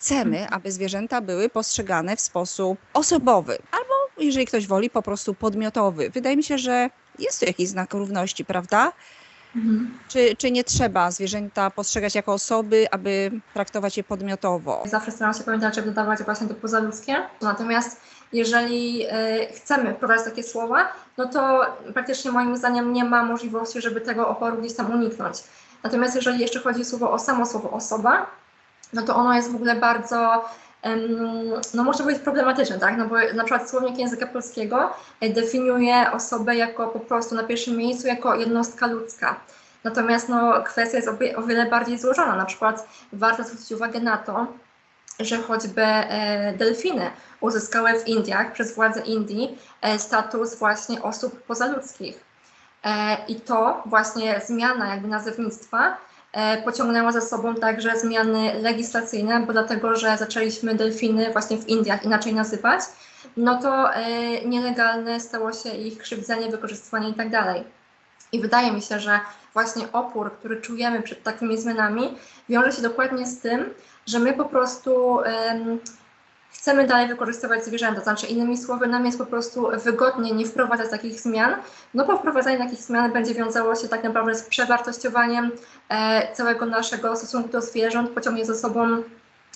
chcemy, aby zwierzęta były postrzegane w sposób osobowy, albo jeżeli ktoś woli, po prostu podmiotowy. Wydaje mi się, że jest tu jakiś znak równości, prawda? Mhm. Czy, czy nie trzeba zwierzęta postrzegać jako osoby, aby traktować je podmiotowo? Zawsze staram się pamiętać, żeby dodawać właśnie to pozaludzkie. Natomiast jeżeli e, chcemy wprowadzić takie słowa, no to praktycznie moim zdaniem nie ma możliwości, żeby tego oporu gdzieś tam uniknąć. Natomiast jeżeli jeszcze chodzi słowo o samo słowo osoba, no to ono jest w ogóle bardzo, no może być problematyczne, tak? No bo na przykład słownik języka polskiego e, definiuje osobę jako po prostu na pierwszym miejscu jako jednostka ludzka. Natomiast no, kwestia jest o, wie- o wiele bardziej złożona. Na przykład warto zwrócić uwagę na to, że choćby e, delfiny uzyskały w Indiach przez władze Indii e, status właśnie osób pozaludzkich. I to właśnie zmiana jakby nazewnictwa pociągnęła za sobą także zmiany legislacyjne, bo dlatego, że zaczęliśmy delfiny właśnie w Indiach inaczej nazywać, no to e, nielegalne stało się ich krzywdzenie, wykorzystywanie i tak. I wydaje mi się, że właśnie opór, który czujemy przed takimi zmianami, wiąże się dokładnie z tym, że my po prostu chcemy dalej wykorzystywać zwierzęta. Znaczy, innymi słowy, nam jest po prostu wygodnie nie wprowadzać takich zmian, no bo wprowadzanie takich zmian będzie wiązało się tak naprawdę z przewartościowaniem e, całego naszego stosunku do zwierząt, pociągnie za sobą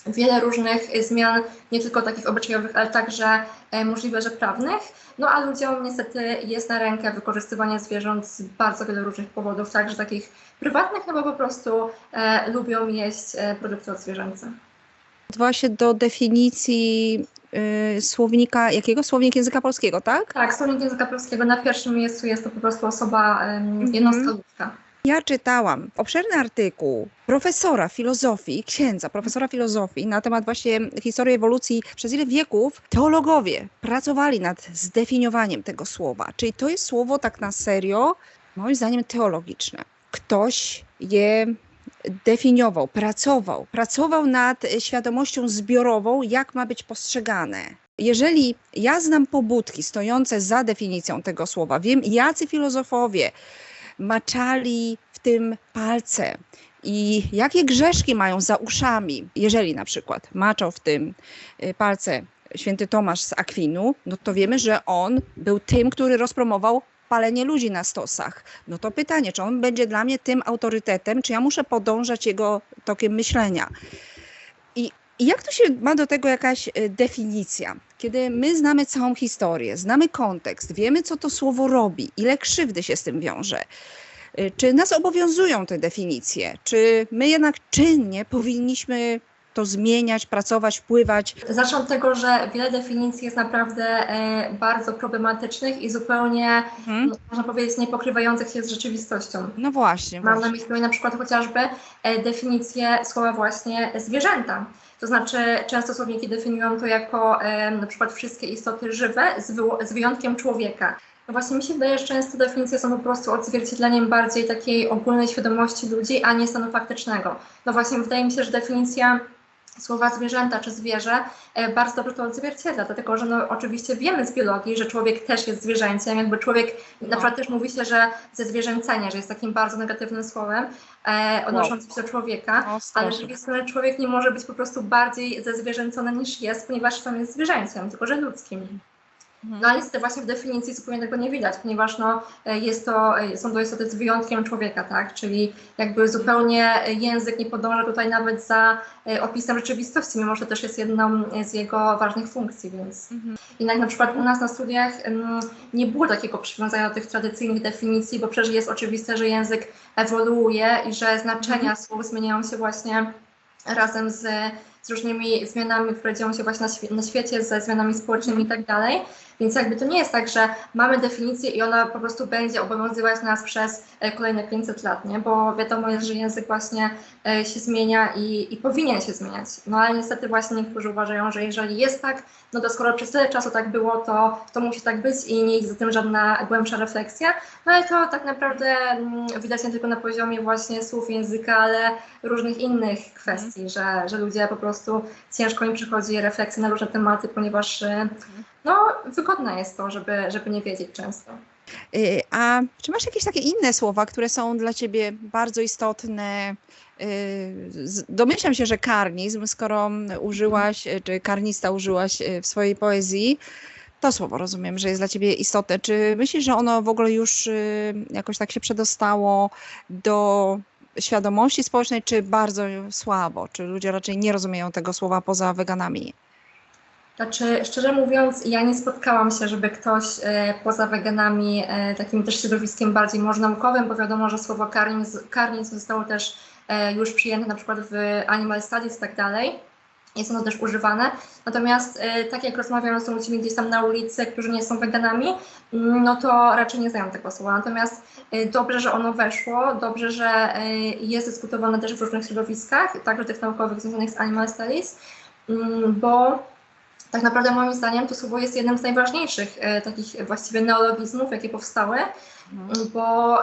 wiele różnych zmian, nie tylko takich obyczajowych, ale także e, możliwe, że prawnych. No a ludziom niestety jest na rękę wykorzystywanie zwierząt z bardzo wielu różnych powodów, także takich prywatnych, no bo po prostu e, lubią jeść e, produkty odzwierzęce. Odwoła się do definicji y, słownika, jakiego? Słownik języka polskiego, tak? Tak, słownik języka polskiego na pierwszym miejscu jest to po prostu osoba Mhm. jednostka ludzka. Ja czytałam obszerny artykuł profesora filozofii, księdza, profesora filozofii na temat właśnie historii ewolucji. Przez ile wieków teologowie pracowali nad zdefiniowaniem tego słowa. Czyli to jest słowo tak na serio, moim zdaniem, teologiczne. Ktoś je definiował, pracował, pracował nad e, świadomością zbiorową, jak ma być postrzegane. Jeżeli ja znam pobudki stojące za definicją tego słowa, wiem, jacy filozofowie maczali w tym palce i jakie grzeszki mają za uszami, jeżeli na przykład maczał w tym y, palce święty Tomasz z Akwinu, no to wiemy, że on był tym, który rozpromował palenie ludzi na stosach. No to pytanie, czy on będzie dla mnie tym autorytetem, czy ja muszę podążać jego tokiem myślenia. I i jak to się ma do tego jakaś y, definicja? Kiedy my znamy całą historię, znamy kontekst, wiemy, co to słowo robi, ile krzywdy się z tym wiąże. Y, Czy nas obowiązują te definicje? Czy my jednak czynnie powinniśmy to zmieniać, pracować, wpływać? Zacznę od tego, że wiele definicji jest naprawdę e, bardzo problematycznych i zupełnie, Mhm. no, można powiedzieć, nie pokrywających się z rzeczywistością. No właśnie. Mam na właśnie. myśli na przykład chociażby e, definicję słowa właśnie zwierzęta. To znaczy często słowniki definiują to jako e, na przykład wszystkie istoty żywe z, wyło- z wyjątkiem człowieka. No właśnie mi się wydaje, że często definicje są po prostu odzwierciedleniem bardziej takiej ogólnej świadomości ludzi, a nie stanu faktycznego. No właśnie wydaje mi się, że definicja słowa zwierzęta czy zwierzę e, bardzo dobrze to odzwierciedla, dlatego że no, oczywiście wiemy z biologii, że człowiek też jest zwierzęciem, jakby człowiek, na przykład też mówi się, że ze zwierzęcenie, że jest takim bardzo negatywnym słowem e, odnoszącym się do człowieka, O, ale z drugiej strony człowiek nie może być po prostu bardziej zezwierzęcony niż jest, ponieważ sam jest zwierzęciem, tylko że ludzkim. Mhm. No ale niestety właśnie w definicji zupełnie tego nie widać, ponieważ no, jest to, są to istoty z wyjątkiem człowieka, tak? Czyli jakby zupełnie język nie podąża tutaj nawet za e, opisem rzeczywistości, mimo że też jest jedną z jego ważnych funkcji, więc Mhm. jednak na przykład u nas na studiach nie było takiego przywiązania do tych tradycyjnych definicji, bo przecież jest oczywiste, że język ewoluuje i że znaczenia słów zmieniają się właśnie razem z, z różnymi zmianami, które dzieją się właśnie na, świe- na świecie, ze zmianami społecznymi i tak dalej. Więc jakby to nie jest tak, że mamy definicję i ona po prostu będzie obowiązywać nas przez e, kolejne 500 lat, nie? Bo wiadomo jest, że język właśnie e, się zmienia i, i powinien się zmieniać. No ale niestety właśnie niektórzy uważają, że jeżeli jest tak, no to skoro przez tyle czasu tak było, to, to musi tak być i nie idzie za tym żadna głębsza refleksja. No ale to tak naprawdę mm, widać nie tylko na poziomie właśnie słów języka, ale różnych innych kwestii, że, że ludzie po prostu ciężko im przychodzi refleksja na różne tematy, ponieważ e, no, wygodne jest to, żeby, żeby nie wiedzieć często. Y, A czy masz jakieś takie inne słowa, które są dla ciebie bardzo istotne? Y, Domyślam się, że karnizm, skoro użyłaś, y, czy karnista użyłaś y, w swojej poezji, to słowo rozumiem, że jest dla ciebie istotne. Czy myślisz, że ono w ogóle już y, jakoś tak się przedostało do świadomości społecznej, czy bardzo słabo? Czy ludzie raczej nie rozumieją tego słowa poza weganami? Znaczy, szczerze mówiąc, ja nie spotkałam się, żeby ktoś e, poza weganami, e, takim też środowiskiem bardziej może naukowym, bo wiadomo, że słowo karnizm, zostało też e, już przyjęte na przykład w Animal Studies i tak dalej. Jest ono też używane. Natomiast e, tak jak rozmawiam z ludźmi gdzieś tam na ulicy, którzy nie są weganami, mm, no to raczej nie znają tego słowa. Natomiast e, dobrze, że ono weszło, dobrze, że e, jest dyskutowane też w różnych środowiskach, także tych naukowych związanych z Animal Studies, mm, bo tak naprawdę moim zdaniem to słowo jest jednym z najważniejszych takich właściwie neologizmów, jakie powstały, bo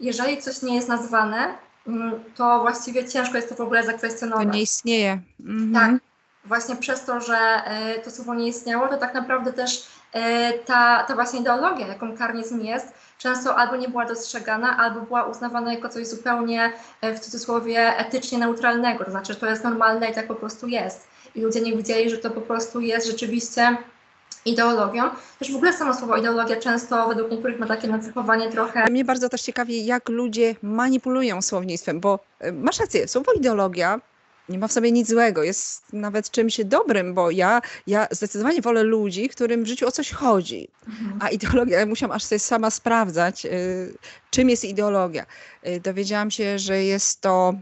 jeżeli coś nie jest nazwane, mm, to właściwie ciężko jest to w ogóle To zakwestionować. nie istnieje. Mhm. Tak, właśnie przez to, że e, to słowo nie istniało, to tak naprawdę też e, ta, ta właśnie ideologia, jaką karnizm jest, często albo nie była dostrzegana, albo była uznawana jako coś zupełnie e, w cudzysłowie etycznie neutralnego, to znaczy, że to jest normalne i tak po prostu jest. I ludzie nie widzieli, że to po prostu jest rzeczywiście ideologią. Też w ogóle samo słowo ideologia często według niektórych ma takie nacechowanie trochę Mnie bardzo też ciekawi, jak ludzie manipulują słownictwem, bo masz rację, słowo ideologia nie ma w sobie nic złego, jest nawet czymś dobrym, bo ja, ja zdecydowanie wolę ludzi, którym w życiu o coś chodzi. A ideologia, ja musiałam aż sobie sama sprawdzać, y, czym jest ideologia. Y, dowiedziałam się, że jest to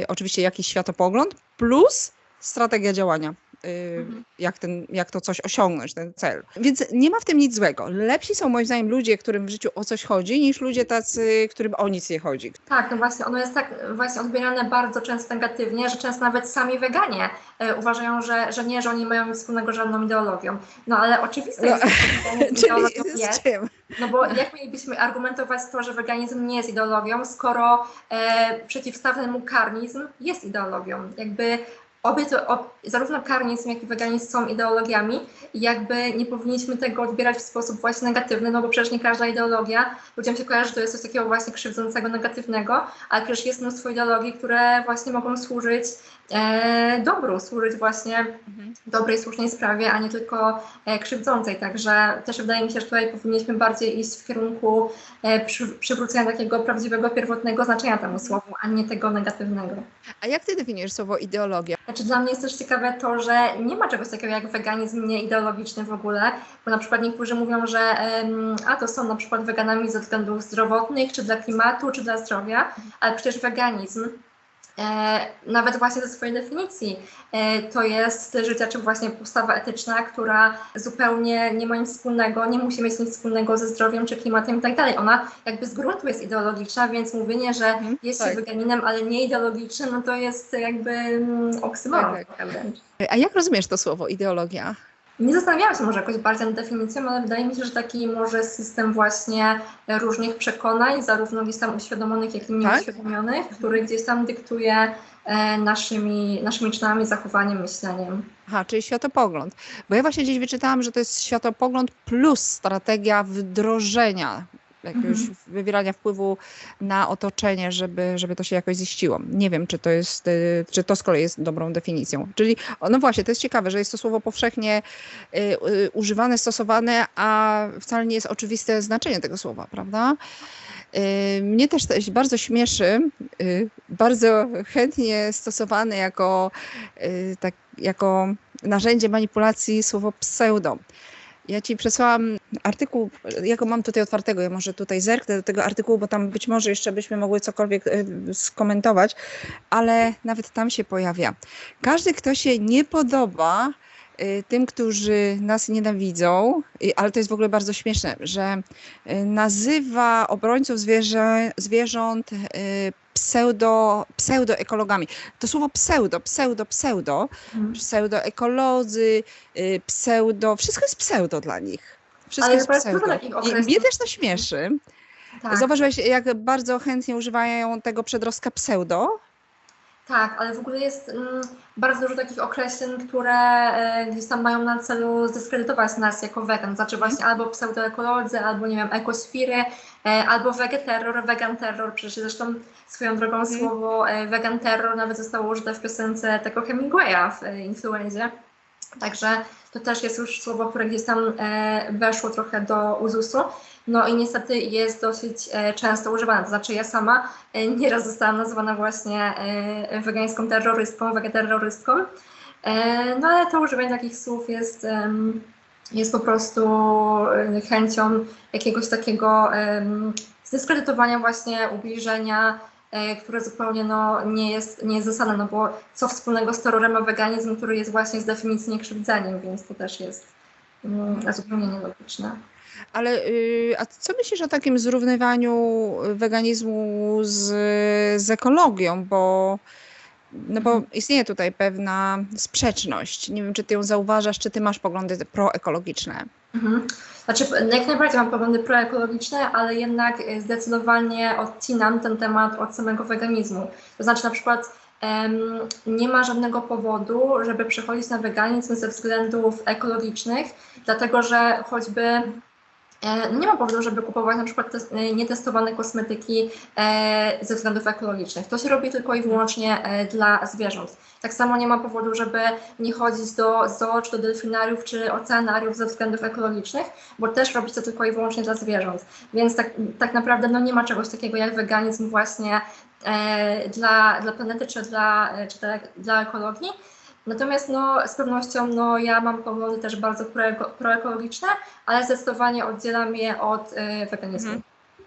y, oczywiście jakiś światopogląd plus strategia działania. Y, Mhm. Jak, ten, jak to coś osiągnąć, ten cel. Więc nie ma w tym nic złego. Lepsi są moim zdaniem ludzie, którym w życiu o coś chodzi, niż ludzie tacy, którym o nic nie chodzi. Tak, no właśnie, ono jest tak właśnie odbierane bardzo często negatywnie, że często nawet sami weganie e, uważają, że, że nie, że oni mają nic wspólnego z żadną ideologią. No ale oczywiste jest, No, że ideologią Czyli z czym? no bo jak mielibyśmy argumentować to, że weganizm nie jest ideologią, skoro e, przeciwstawny mu karnizm jest ideologią. Jakby obie to, ob, zarówno karnizm, jak i weganizm są ideologiami i jakby nie powinniśmy tego odbierać w sposób właśnie negatywny, no bo przecież nie każda ideologia, ludziom się kojarzy, że to jest coś takiego właśnie krzywdzącego, negatywnego, ale przecież jest mnóstwo ideologii, które właśnie mogą służyć e, dobru, służyć właśnie Mhm. dobrej, słusznej sprawie, a nie tylko e, krzywdzącej. Także też wydaje mi się, że tutaj powinniśmy bardziej iść w kierunku e, przy, przywrócenia takiego prawdziwego, pierwotnego znaczenia temu słowu, a nie tego negatywnego. A jak ty definiujesz słowo ideologia? Znaczy dla mnie jest też ciekawe to, że nie ma czegoś takiego jak weganizm nieideologiczny w ogóle, bo na przykład niektórzy mówią, że em, a to są na przykład weganami ze względów zdrowotnych, czy dla klimatu, czy dla zdrowia, ale przecież weganizm nawet właśnie ze swojej definicji e, to jest życia, czy właśnie postawa etyczna, która zupełnie nie ma nic wspólnego, nie musi mieć nic wspólnego ze zdrowiem czy klimatem i tak dalej. Ona jakby z gruntu jest ideologiczna, więc mówienie, że Mhm, jest tak. się weganinem, ale nie ideologicznym, no to jest jakby mm, oksymoron. Tak, wręcz. A jak rozumiesz to słowo ideologia? Nie zastanawiałam się może jakoś bardziej nad definicją, ale wydaje mi się, że taki może system właśnie różnych przekonań, zarówno gdzieś tam uświadomionych, jak i Tak? nieuświadomionych, który gdzieś tam dyktuje e, naszymi, naszymi czynami, zachowaniem, myśleniem. Aha, czyli światopogląd. Bo ja właśnie gdzieś wyczytałam, że to jest światopogląd plus strategia wdrożenia, jakiegoś Mhm. wywierania wpływu na otoczenie, żeby, żeby to się jakoś ziściło. Nie wiem, czy to jest, y, czy to z kolei jest dobrą definicją. Czyli, no właśnie, to jest ciekawe, że jest to słowo powszechnie y, y, używane, stosowane, a wcale nie jest oczywiste znaczenie tego słowa, prawda? Mnie też bardzo śmieszy, bardzo chętnie stosowane jako, tak, jako narzędzie manipulacji słowo pseudo. Ja ci przesłałam artykuł, ja go mam tutaj otwartego, ja może tutaj zerknę do tego artykułu, bo tam być może jeszcze byśmy mogły cokolwiek y, skomentować, ale nawet tam się pojawia. Każdy, kto się nie podoba tym, którzy nas nienawidzą, y, ale to jest w ogóle bardzo śmieszne, że y, nazywa obrońców zwierzę, zwierząt y, pseudo, pseudoekologami. To słowo pseudo, pseudo, pseudo, pseudoekolodzy, y, pseudo, wszystko jest pseudo dla nich. Wszystko Ale jest pseudo. I mnie też to śmieszy. Tak, Zauważyłeś, jak bardzo chętnie używają tego przedrostka pseudo? tak, ale w ogóle jest, mm, bardzo dużo takich określeń, które e, gdzieś tam mają na celu zdyskredytować nas jako wegan. Znaczy właśnie albo pseudoekolodzy, albo nie wiem, ekosfiry, e, albo vegeterror, vegan terror. Przecież zresztą swoją drogą słowo e, vegan terror nawet zostało użyte w piosence tego Hemingwaya w e, Influenzie. Także to też jest już słowo, które gdzieś tam e, weszło trochę do uzusu. No i niestety jest dosyć e, często używane. To znaczy ja sama e, nieraz zostałam nazwana właśnie wegańską terrorystką, wegeterrorystką. E, no ale to używanie takich słów jest, jest po prostu chęcią jakiegoś takiego zdyskredytowania właśnie, ubliżenia, które zupełnie no, nie, jest, nie jest zasadne, no bo co wspólnego z terrorem a weganizm, który jest właśnie z definicji niekrzywdzeniem, więc to też jest mm, zupełnie nielogiczne. Ale y, a co myślisz o takim zrównywaniu weganizmu z, z ekologią? Bo, no bo istnieje tutaj pewna sprzeczność. Nie wiem, czy ty ją zauważasz, czy ty masz poglądy proekologiczne. Mhm. Znaczy, jak najbardziej mam poglądy proekologiczne, ale jednak e, zdecydowanie odcinam ten temat od samego weganizmu. To znaczy, na przykład em, nie ma żadnego powodu, żeby przechodzić na weganizm ze względów ekologicznych, dlatego że choćby nie ma powodu, żeby kupować na przykład e, nietestowane kosmetyki e, ze względów ekologicznych. To się robi tylko i wyłącznie e, dla zwierząt. Tak samo nie ma powodu, żeby nie chodzić do zoo, czy do delfinariów, czy oceanariów ze względów ekologicznych, bo też robić to tylko i wyłącznie dla zwierząt. Więc tak, tak naprawdę no, nie ma czegoś takiego jak weganizm właśnie e, dla, dla planety, czy dla, e, czy dla, dla ekologii. Natomiast no, z pewnością no, ja mam poglądy też bardzo proeko- proekologiczne, ale zdecydowanie oddzielam je od e, weganizmu. Mhm.